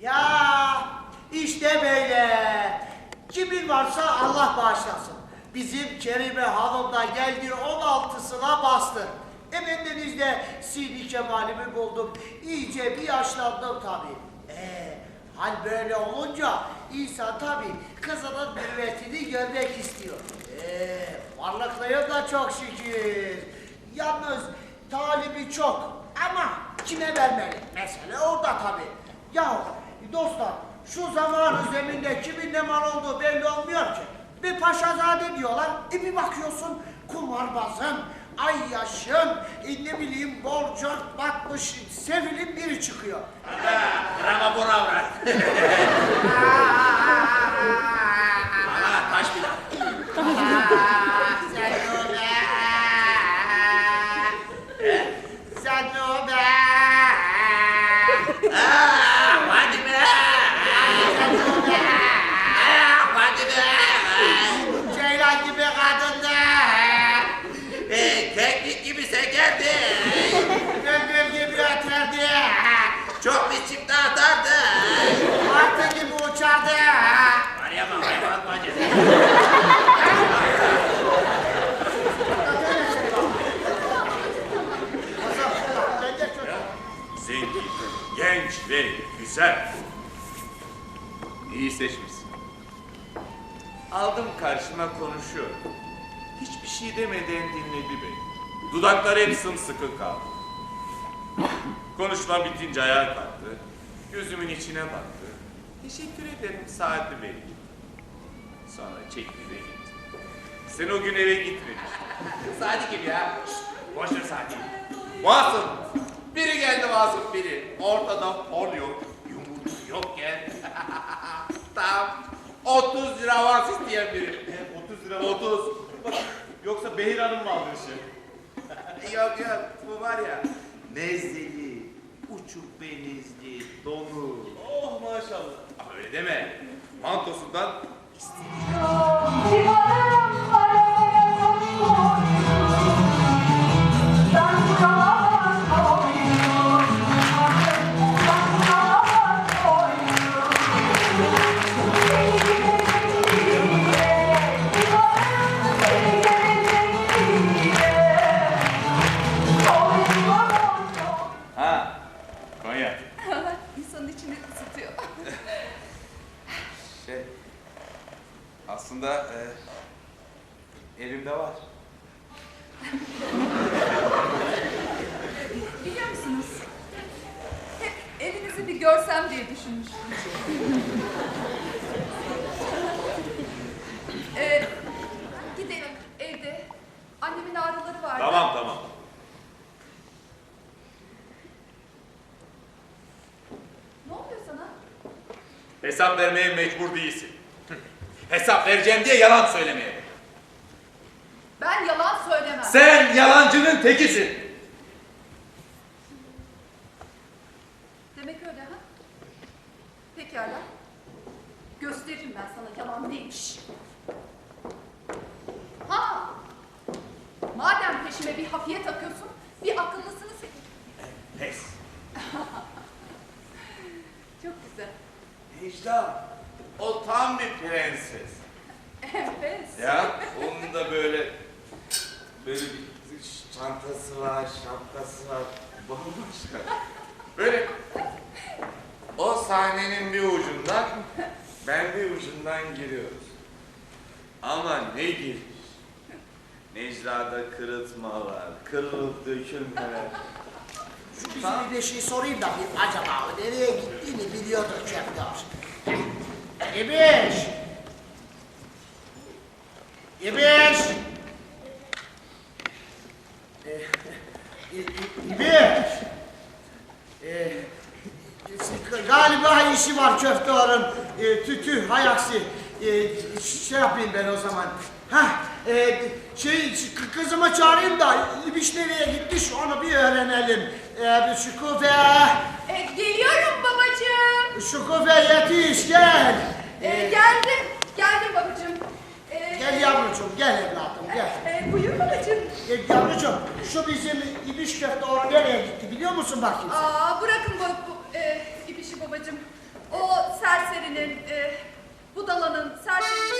Ya işte böyle. Kimin varsa Allah bağışlasın. Bizim Kerime Hanım da geldi 16'sına bastı. E bendeniz de Sidi Kemal'imi buldum. İyice bir yaşlandım tabii. Ee, hal böyle olunca insan tabii kızının mürüvvetini görmek istiyor. Ee, çok şükür. Yalnız talibi çok ama kime vermeli? Mesele orada tabii. Ya dostlar şu zaman üzerinde kimin ne mal olduğu belli olmuyor ki. Bir paşazade diyorlar, e bir bakıyorsun kumarbazın, ay yaşın, e ne bileyim borcart batmış sevilin biri çıkıyor. Bravo bravo. Çok biçimde atardı. Martı gibi uçardı! Bence çok... Zengin, genç ve güzel. İyi seçmişsin. Aldım karşıma konuşuyor. Hiçbir şey demeden dinledi beni. Dudakları hep sımsıkı kaldı. Konuşma bitince ayağa kalktı. Gözümün içine baktı. Teşekkür ederim saati vereyim. Sonra çekti ve gitti. Sen o gün eve gitmemiştin. Sadi kim ya? Şşt, boş ver Sadi. Vasıf. Biri geldi Vasıf biri. Ortada hor yok. Yumurta yokken. Tam 30 lira avans isteyen biri. 30 lira 30. Yoksa Behir Hanım mı aldı işi? yok yok bu var ya. Nezleli, uçuk benizli, dolu. Oh maşallah. Ama öyle deme. Mantosundan Ha, aslında e, elimde var. Biliyor musunuz? Hep evinizi bir görsem diye düşünmüştüm. ee, gidelim evde. Annemin ağrıları vardı. Tamam tamam. Ne oluyor sana? Hesap vermeye mecbur değilsin. Hesap vereceğim diye yalan söylemeye. Ben yalan söylemem. Sen yalancının tekisin. Demek öyle ha? Pekala. Gösteririm ben sana yalan neymiş. Ha! Madem peşime bir hafiye takıyorsun, bir akıllısını seç. pes. Çok güzel. Necla, o tam bir prenses. Enfes. Ya onun da böyle böyle bir çantası var, şapkası var. Bambaşka. Böyle o sahnenin bir ucundan ben bir ucundan giriyoruz. Ama ne giriş. Necla'da kırıtmalar, kırılıp dökülmeler. Şu bizim bir de şey sorayım da bir acaba o nereye gittiğini biliyordur Çepdar. İbiş! İbiş! İbiş! Galiba işi var köfteorun. Ee, tütü, hay aksi. Ee, şey yapayım ben o zaman. Hah, e, şey kızımı çağırayım da İbiş nereye gitmiş onu bir öğrenelim. Ee, Şükufe, E, geliyorum babacığım. Şükufe yetiş gel. E, geldim. Geldim babacığım. Ee, Gel yavrucuğum gel evladım gel. e, buyur babacığım. Gel yavrucuğum şu bizim ibiş köfte oğlu nereye gitti biliyor musun bakayım sen? Aa, bırakın bu, bu e, ibişi babacığım. O serserinin, e, budalanın, serserinin...